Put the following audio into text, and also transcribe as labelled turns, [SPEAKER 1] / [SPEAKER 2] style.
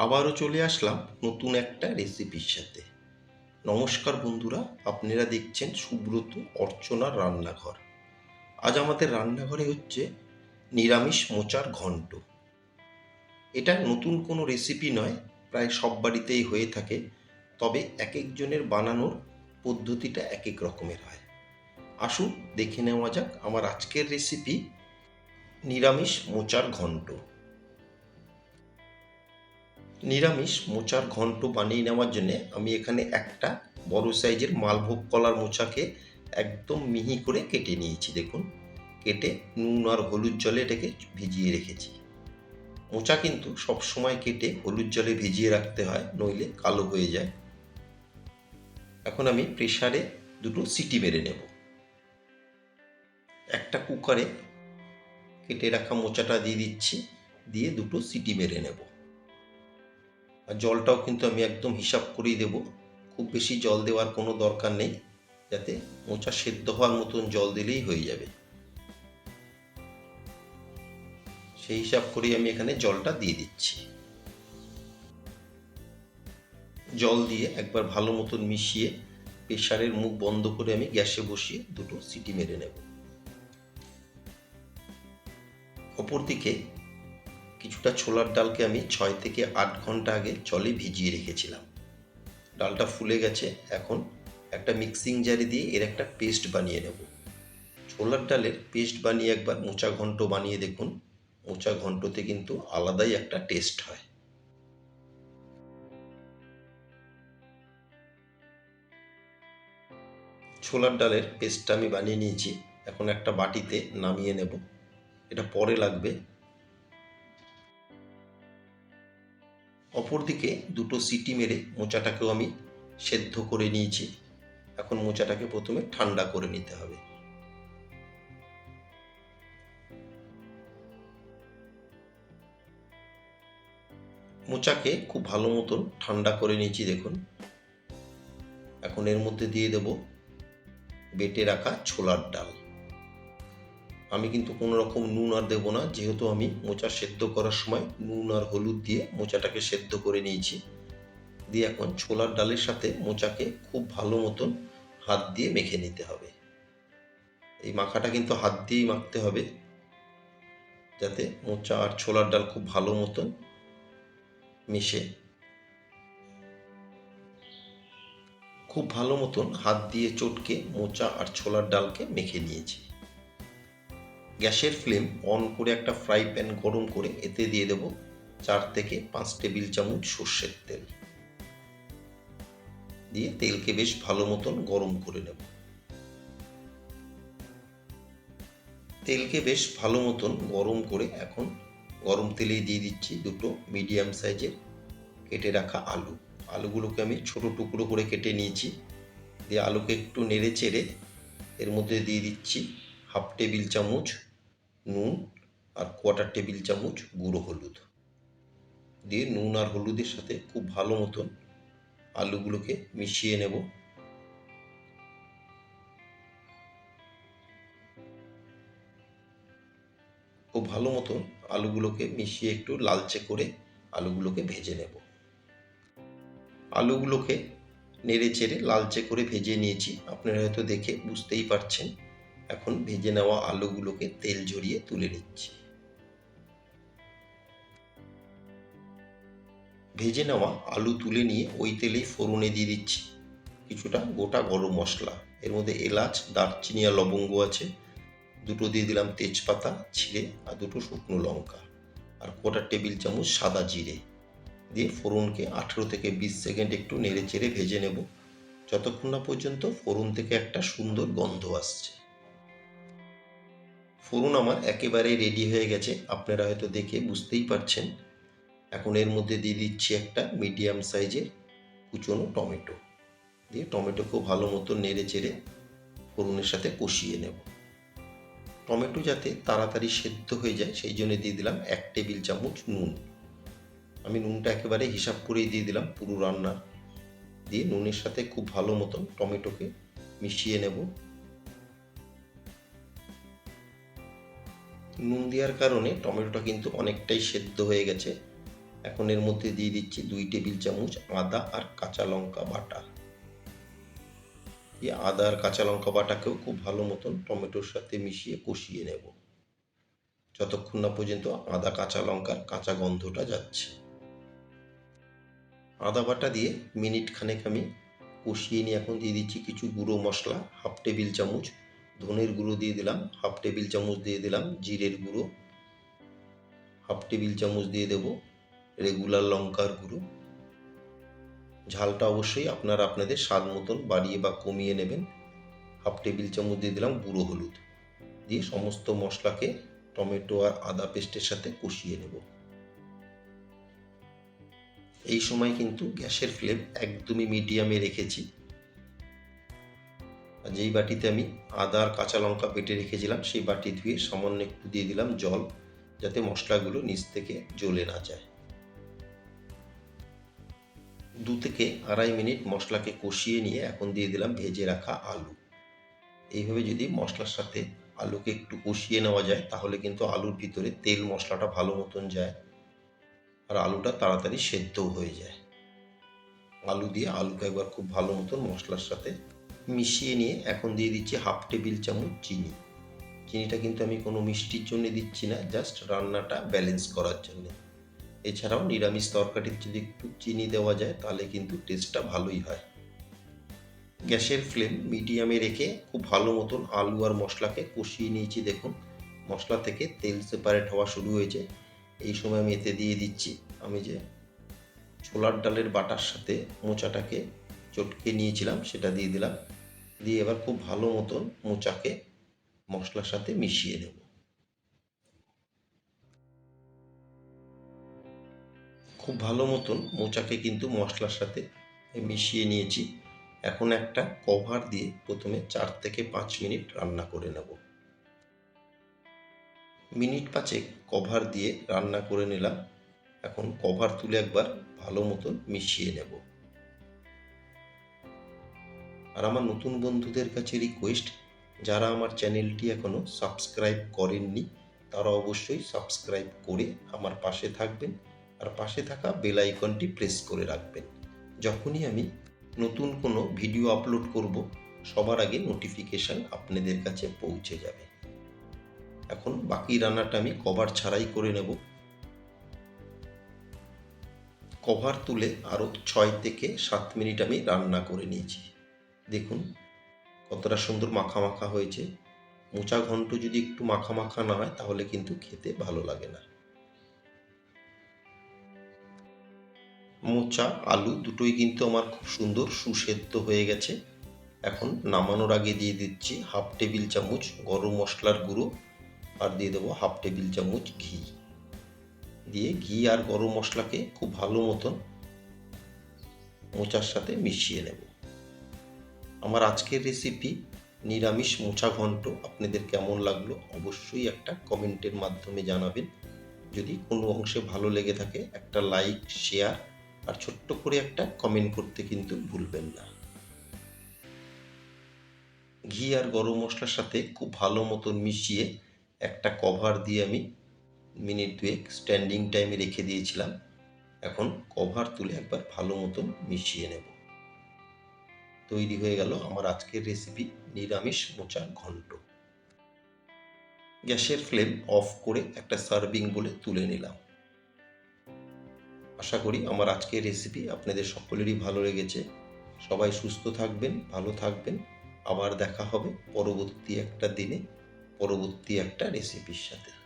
[SPEAKER 1] আবারও চলে আসলাম নতুন একটা রেসিপির সাথে। নমস্কার বন্ধুরা, আপনারা দেখছেন সুব্রত অর্চনার রান্নাঘর। আজ আমাদের রান্নাঘরে হচ্ছে নিরামিষ মোচার ঘন্ট। এটা নতুন কোনো রেসিপি নয়, প্রায় সব বাড়িতেই হয়ে থাকে, তবে এক একজনের বানানোর পদ্ধতিটা এক এক রকমের হয়। আসুন দেখে নেওয়া যাক আমার আজকের রেসিপি নিরামিষ মোচার ঘন্ট। নিরামিষ মোচার ঘন্ট বানিয়ে নেওয়ার জন্য আমি এখানে একটা বড় সাইজের মালভোগ কলার মোচাকে একদম মিহি করে কেটে নিয়েছি, দেখুন। কেটে নুন আর হলুদ জলে এটাকে ভিজিয়ে রেখেছি। মোচা কিন্তু সব সময় কেটে হলুদ জলে ভিজিয়ে রাখতে হয়, নইলে কালো হয়ে যায়। এখন আমি প্রেশারে দুটো সিটি মেরে নেব। একটা কুকারে কেটে রাখা মোচাটা দিয়ে দিচ্ছি, দিয়ে দুটো সিটি মেরে নেব। আর জলটাও কিন্তু আমি একদম হিসাব করেই দেব। খুব বেশি জল দেওয়ার কোনো দরকার নেই, যাতে মোচা সেদ্ধ হওয়ার মতন জল দিলেই হয়ে যাবে। সেই হিসাব করেই আমি এখানে জলটা দিয়ে দিচ্ছি। জল দিয়ে একবার ভালো মতন মিশিয়ে প্রেশারের মুখ বন্ধ করে আমি গ্যাসে বসিয়ে দুটো সিটি মেরে নেব। অপরদিকে কিছুটা ছোলার ডালকে আমি ছয় থেকে আট ঘণ্টা আগে জলে ভিজিয়ে রেখেছিলাম। ডালটা ফুলে গেছে, এখন একটা মিক্সিং জারে দিয়ে এর একটা পেস্ট বানিয়ে নেব। ছোলার ডালের পেস্ট বানিয়ে একবার মোচা ঘন্ট বানিয়ে দেখুন। মোচা ঘন্টতে কিন্তু আলাদাই একটা টেস্ট হয়। ছোলার ডালের পেস্টটা আমি বানিয়ে নিয়েছি, এখন একটা বাটিতে নামিয়ে নেব। এটা পরে লাগবে। অপরদিকে দুটো সিটি মেরে মোচাটাকেও আমি সেদ্ধ করে নিয়েছি। এখন মোচাটাকে প্রথমে ঠান্ডা করে নিতে হবে। মোচাকে খুব ভালো মতন ঠান্ডা করে নিয়েছি দেখুন। এখন এর মধ্যে দিয়ে দেব বেটে রাখা ছোলার ডাল। আমি কিন্তু কোনো রকম নুন আর দেবো না। যেহেতু আমি মোচা সেদ্ধ করার সময় নুন আর হলুদ দিয়ে মোচাটাকে সেদ্ধ করে নিয়েছি। দিয়ে এখন ছোলার ডালের সাথে মোচাকে খুব ভালো মতন হাত দিয়ে মেখে নিতে হবে। এই মাখাটা কিন্তু হাত দিয়েই মাখতে হবে। যাতে মোচা আর ছোলার ডাল খুব ভালো মতন মিশে। খুব ভালো মতন হাত দিয়ে চটকে মোচা আর ছোলার ডালকে মেখে নিয়েছি। গ্যাসের ফ্লেম অন করে একটা ফ্রাই প্যান গরম করে এতে দিয়ে দেব চার থেকে পাঁচ টেবিল চামচ সর্ষের তেল। দিয়ে তেলকে বেশ ভালো মতন গরম করে নেব। তেলকে বেশ ভালো মতন গরম করে এখন গরম তেলেই দিয়ে দিচ্ছি দুটো মিডিয়াম সাইজের কেটে রাখা আলু। আলুগুলোকে আমি ছোট টুকরো করে কেটে নিয়েছি। দিয়ে আলুকে একটু নেড়ে চেড়ে এর মধ্যে দিয়ে দিচ্ছি হাফ টেবিল চামচ নুন আর কোয়াটার টেবিল চামচ গুঁড়ো হলুদ। দিয়ে নুন আর হলুদের সাথে খুব ভালো মতন আলুগুলোকে মিশিয়ে নেব। খুব ভালো মতন আলুগুলোকে মিশিয়ে একটু লালচে করে আলুগুলোকে ভেজে নেব। আলুগুলোকে নেড়ে চেড়ে লালচে করে ভেজে নিয়েছি। আপনারা হয়তো দেখে বুঝতেই পারছেন। এখন ভেজে নেওয়া আলুগুলোকে তেল ঝরিয়ে তুলে নিচ্ছি। ভেজে নেওয়া আলু তুলে নিয়ে ওই তেলেই ফোড়নে দিয়ে দিচ্ছি। কিছুটা গোটা গরম মশলা। এর মধ্যে এলাচ, দারচিনি আর লবঙ্গ আছে। দুটো দিয়ে দিলাম তেজপাতা, ছিঁড়ে আর দুটো শুকনো লঙ্কা। আর কোটা টেবিল চামচ সাদা জিরে। দিয়ে ফোড়নকে আঠেরো থেকে বিশ সেকেন্ড একটু নেড়ে চেড়ে ভেজে নেব। যতক্ষণ না পর্যন্ত ফোড়ন থেকে একটা সুন্দর গন্ধ আসছে। ফোড়ন আমার একেবারেই রেডি হয়ে গেছে। আপনারা হয়তো দেখে বুঝতেই পারছেন। এখন এর মধ্যে দিয়ে দিচ্ছি একটা মিডিয়াম সাইজের কুচনো টমেটো। দিয়ে টমেটোকেও ভালো মতো নেড়ে চেড়ে ফোড়নের সাথে কষিয়ে নেব। টমেটো যাতে তাড়াতাড়ি সেদ্ধ হয়ে যায়, সেই জন্য দিয়ে দিলাম এক টেবিল চামচ নুন। আমি নুনটা একেবারে হিসাব করেই দিয়ে দিলাম পুরো রান্নার। দিয়ে নুনের সাথে খুব ভালো মতন টমেটোকে মিশিয়ে নেব। নুন দেওয়ার কারণে টমেটোটা কিন্তু অনেকটাই সেদ্ধ হয়ে গেছে। এখন এর মধ্যে দিয়ে দিচ্ছি দুই টেবিল চামচ আদা আর কাঁচা লঙ্কা বাটা। এই আদা আর কাঁচা লঙ্কা বাটাকেও খুব ভালো মতন টমেটোর সাথে মিশিয়ে কষিয়ে নেব। যতক্ষণ না পর্যন্ত আদা, কাঁচা লঙ্কার কাঁচা গন্ধটা যাচ্ছে। আদা বাটা দিয়ে মিনিট খানেক আমি কষিয়ে নিয়ে এখন দিয়ে দিচ্ছি কিছু গুঁড়ো মশলা, হাফ টেবিল চামচ ধনের গুঁড়ো দিয়ে দিলাম, হাফ টেবিল চামচ দিয়ে দিলাম, জিরের গুঁড়ো, হাফ টেবিল চামচ দিয়ে দেব রেগুলার লঙ্কার গুঁড়ো। ঝালটা অবশ্যই আপনারা আপনাদের স্বাদ মতন বাড়িয়ে বা কমিয়ে নেবেন। হাফ টেবিল চামচ দিয়ে দিলাম গুঁড়ো হলুদ। দিয়ে সমস্ত মশলাকে টমেটো আর আদা পেস্টের সাথে কষিয়ে নেব। এই সময় কিন্তু গ্যাসের ফ্লেম একদমই মিডিয়ামে রেখেছি। যেই বাটিতে আমি আদা আর কাঁচা লঙ্কা বেটে রেখেছিলাম, সেই বাটি ধুয়ে সামান্য একটু দিয়ে দিলাম জল, যাতে মশলাগুলো নিচ থেকে জ্বলে না যায়। দু থেকে আড়াই মিনিট মশলাকে কষিয়ে নিয়ে এখন দিয়ে দিলাম ভেজে রাখা আলু। এইভাবে যদি মশলার সাথে আলুকে একটু কষিয়ে নেওয়া যায়, তাহলে কিন্তু আলুর ভিতরে তেল মশলাটা ভালো মতন যায় আর আলুটা তাড়াতাড়ি সেদ্ধও হয়ে যায়। আলু দিয়ে আলুকে একবার খুব ভালো মতন মশলার সাথে মিশিয়ে নিয়ে এখন দিয়ে দিচ্ছি হাফ টেবিল চামচ চিনি। চিনিটা কিন্তু আমি কোনো মিষ্টির জন্য দিচ্ছি না, জাস্ট রান্নাটা ব্যালেন্স করার জন্য। এছাড়াও নিরামিষ তরকারির যদি একটু চিনি দেওয়া যায়, তাহলে কিন্তু টেস্টটা ভালোই হয়। গ্যাসের ফ্লেম মিডিয়ামে রেখে খুব ভালো মতন আলু আর মশলাকে কষিয়ে নিয়েছি, দেখুন। মশলা থেকে তেল সেপারেট হওয়া শুরু হয়েছে। এই সময় আমি এতে দিয়ে দিচ্ছি, আমি যে ছোলার ডালের বাটার সাথে মোচাটাকে চটকে নিয়েছিলাম, সেটা দিয়ে দিলাম। দিয়ে এবার খুব ভালো মতন মোচাকে মশলার সাথে মিশিয়ে নেব। খুব ভালো মতন মোচাকে কিন্তু মশলার সাথে মিশিয়ে নিয়েছি। এখন একটা কভার দিয়ে প্রথমে চার থেকে পাঁচ মিনিট রান্না করে নেব। মিনিট পাঁচেক কভার দিয়ে রান্না করে নিলাম। এখন কভার তুলে একবার ভালো মতন মিশিয়ে নেব। আর আমার নতুন বন্ধুদের কাছে রিকোয়েস্ট যারা আমার চ্যানেলটি এখনও সাবস্ক্রাইব করেননি, তারা অবশ্যই সাবস্ক্রাইব করে আমার পাশে থাকবেন আর পাশে থাকা বেল আইকনটি প্রেস করে রাখবেন। যখনই আমি নতুন কোনো ভিডিও আপলোড করব, সবার আগে নোটিফিকেশান আপনাদের কাছে পৌঁছে যাবে। এখন বাকি রান্নাটা আমি কভার ছাড়াই করে নেব। কভার তুলে আরও ছয় থেকে সাত মিনিট আমি রান্না করে নিয়েছি। দেখুন, কতটা সুন্দর মাখা মাখা হয়েছে। মোচা ঘন্ট যদি একটু মাখা মাখা না হয়, তাহলে কিন্তু খেতে ভালো লাগে না। মোচা, আলু দুটোই কিন্তু আমার খুব সুন্দর, সুসেদ্ধ হয়ে গেছে। এখন নামানোর আগে দিয়ে দিচ্ছি হাফ টেবিল চামচ গরম মশলার গুঁড়ো আর দিয়ে দেবো হাফ টেবিল চামচ ঘি। দিয়ে ঘি আর গরম মশলাকে খুব ভালো মতন মোচার সাথে মিশিয়ে নেব। আমার আজকের রেসিপি নিরামিষ মোচা ঘন্ট আপনাদের কেমন লাগল অবশ্যই একটা কমেন্টের মাধ্যমে জানাবেন। যদি কোনো অংশে ভালো লেগে থাকে, একটা লাইক শেয়ার আর ছোট্ট করে একটা কমেন্ট করতে কিন্তু ভুলবেন না। ঘি আর গরম মশলার সাথে খুব ভালো মতন মিশিয়ে একটা কভার দিয়ে আমি মিনিট দুয়েক স্ট্যান্ডিং টাইমে রেখে দিয়েছিলাম। এখন কভার তুলে একবার ভালো মতন মিশিয়ে নেব। তৈরি হয়ে গেল আমার আজকের রেসিপি নিরামিষ মোচা ঘন্ট। গ্যাসের ফ্লেম অফ করে একটা সার্ভিং বলে তুলে নিলাম। আশা করি আমার আজকের রেসিপি আপনাদের সকলেরই ভালো লেগেছে। সবাই সুস্থ থাকবেন, ভালো থাকবেন। আবার দেখা হবে পরবর্তী একটা দিনে, পরবর্তী একটা রেসিপির সাথে।